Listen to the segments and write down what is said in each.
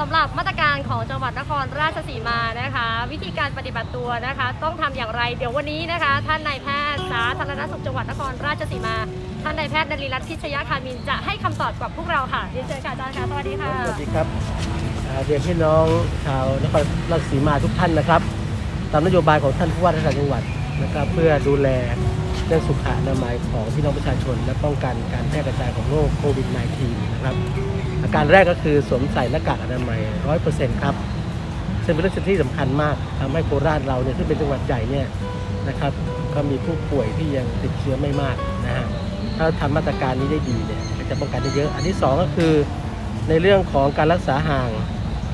สำหรับมาตรการของจังหวัดนครราชสีมานะคะ วิธีการปฏิบัติตัวนะคะ ต้องทำอย่างไรเดี๋ยววันนี้นะคะ ท่านนายแพทย์สาธารณสุขจังหวัดนครราชสีมา ท่านนายแพทย์นรีรัตน์พิชยาคามินจะให้คำตอบกับพวกเราค่ะเรียนเชิญค่ะอาจารย์ค่ะสวัสดีค่ะสวัสดีครับเรียนพี่น้องชาวนครราชสีมาทุกท่านนะครับ ตามนโยบายของท่านผู้ว่าราชการจังหวัดนะครับ เพื่อดูแลเรื่องสุขอนามัยของพี่น้องประชาชน และป้องกันการแพร่กระจายของโรคโควิด -19 นะครับ อาการแรกก็คือสวมใส่หน้ากากอนามัย100%ครับซึ่งเป็นเรื่องที่สำคัญมากทำให้โคราชเราเนี่ยซึ่งเป็นจังหวัดใหญ่เนี่ยนะครับ ก็มีผู้ป่วยที่ยังติดเชื้อไม่มากนะฮะถ้าเราทำมาตรการนี้ได้ดีเนี่ยจะป้องกันได้เยอะ อันที่สองก็คือในเรื่องของการรักษาห่าง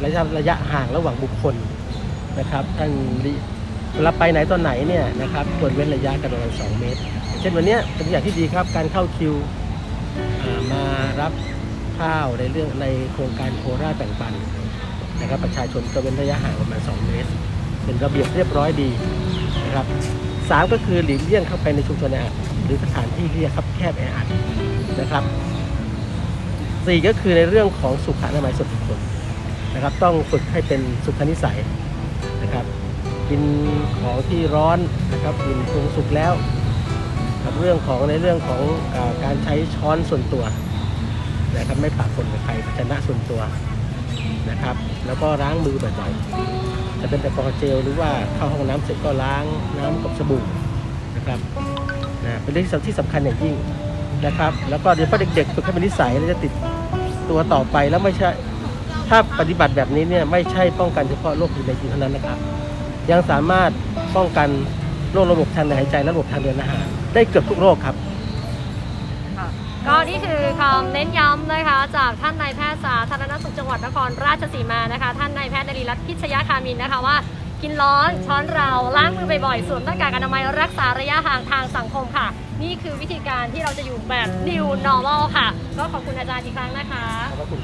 ระยะระยะห่างระหว่างบุคคลนะครับท่านเวลาไปไหนตอนไหนเนี่ยนะครับควรเว้นระยะกันประมาณ2เมตร เช่นวันนี้เป็นอย่างที่ดีครับการเข้าคิวมารับ ข้าวในเรื่องในโครงการโคราชแบ่งปันนะครับประชาชนก็เว้นระยะห่างประมาณ 2 เมตร เป็นระเบียบเรียบร้อยดีนะครับสามก็คือหลีกเลี่ยงเข้าไปในชุมชนแออัดหรือสถานที่ที่คับแคบแออัดนะครับสี่ก็คือในเรื่องของสุขอนามัยส่วนบุคคลนะครับ ต้องฝึกให้เป็นสุขนิสัยนะครับกินของที่ร้อนนะครับกินปรุงสุกแล้วกับเรื่องของในเรื่องของอการใช้ช้อนส่วนตัว นะครับไม่ปะปนกับใครภาชนะส่วนตัวนะครับ แล้วก็ล้างมือบ่อยๆจะเป็นแอลกอฮอเจลหรือว่าเข้าห้องน้ำเสร็จก็ล้างน้ำกับสบู่นะครับนะเป็นเรื่องที่สำคัญอย่างยิ่งนะครับ แล้วก็โดยเฉพาะเด็กๆฝึกให้เป็นนิสัยแล้วจะติดตัวต่อไปแล้วไม่ใช่ถ้าปฏิบัติแบบนี้เนี่ยไม่ใช่ป้องกันเฉพาะโรคโควิดในเท่านั้นนะครับ ยังสามารถป้องกันโรคระบบทางเดินหายใจและระบบทางเดินอาหาร ได้เกือบทุกโรคครับ ก็นี่คือคำเน้นย้ำนะคะ จากท่านนายแพทย์สาธารณสุขจังหวัดนครราชสีมานะคะ ท่านนายแพทย์นรีรัตน์พิชยาคามินนะคะว่า กินร้อนช้อนเราล้างมือบ่อยๆสวมหน้ากากอนามัยรักษาระยะห่างทางสังคมค่ะ นี่คือวิธีการที่เราจะอยู่แบบ new normal ค่ะ ก็ขอบคุณอาจารย์อีกครั้งนะคะ ขอบคุณ